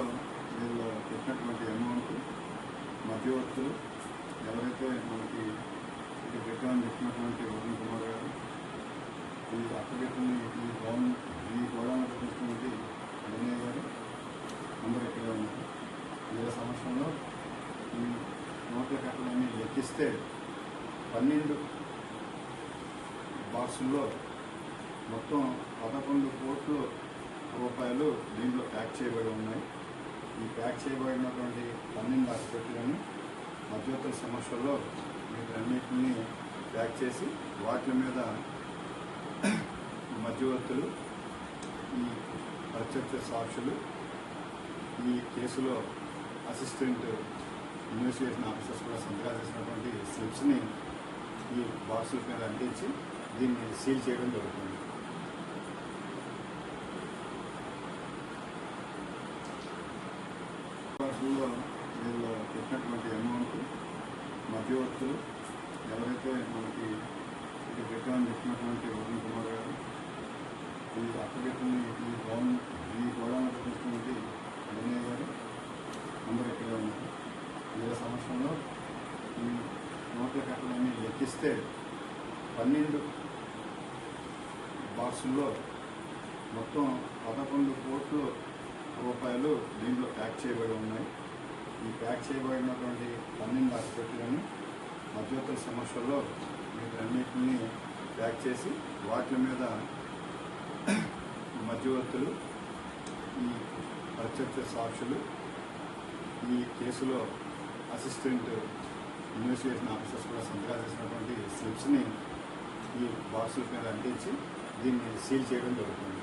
కేవలం వీళ్ళు పెట్టినటువంటి అమౌంట్ మధ్యవర్తులు ఎవరైతే మనకి ఇక్కడ పెట్టాలని చెప్పినటువంటి వరుణ్ కుమార్ గారు ఈ అప్పగెట్టుని ఈ గౌన్ ఈ గోడౌన్ పెట్టినటువంటి వినయ్ గారు అందరూ ఇక్కడ ఉన్నారు. వీళ్ళ సంవత్సరంలో ఈ నోట్ల కట్టడాన్ని లెక్కిస్తే పన్నెండు బాక్సుల్లో మొత్తం పదకొండు కోట్ల రూపాయలు దీంట్లో ప్యాక్ చేయబడి ఉన్నాయి. ఈ ప్యాక్ చేయబడినటువంటి పన్నెండు హాస్పిటల్ని మధ్యోత్తర సమస్యల్లో వీటన్నిటిని ప్యాక్ చేసి వాటి మీద మధ్యవర్తులు ఈ ప్రత్యక్ష సాక్షులు ఈ కేసులో అసిస్టెంట్ ఇన్వెస్టిగేషన్ ఆఫీసర్స్ కూడా సంతకాలు చేసినటువంటి స్లిప్స్ని ఈ బాక్సుల మీద అంటించి దీన్ని సీల్ చేయడం జరుగుతుంది. స్కూల్లో వీళ్ళు పెట్టినటువంటి అమౌంట్ మధ్యవర్తులు ఎవరైతే మనకి ఇక్కడ పెట్టాలని చెప్పినటువంటి వరుణ్ కుమార్ గారు ఈ అప్పగెట్టుని ఈ గవర్నమెంట్ ఈ గోడౌన్ పెట్టినటువంటి వినయ్ గారు అందరూ ఇక్కడే ఉన్నారు. వీళ్ళ సంవత్సరంలో ఈ నోట్ల కట్టలన్నీ లెక్కిస్తే పన్నెండు బాక్సుల్లో మొత్తం పదకొండు కోట్లు రూపాయలు దీంట్లో ప్యాక్ చేయబడి ఉన్నాయి. ఈ ప్యాక్ చేయబడినటువంటి పన్నెండు హాస్పిటల్ని మధ్యవర్తుల సమస్యల్లో వీటన్నిటిని ప్యాక్ చేసి వాటి మీద మధ్యవర్తులు ఈ ప్రత్యక్ష సాక్షులు ఈ కేసులో అసిస్టెంట్ ఇన్వెస్టిగేషన్ ఆఫీసర్స్ కూడా సంతకాలు చేసినటువంటి స్లిప్స్ని ఈ బాక్సుల మీద అంటించి దీన్ని సీల్ చేయడం జరుగుతుంది.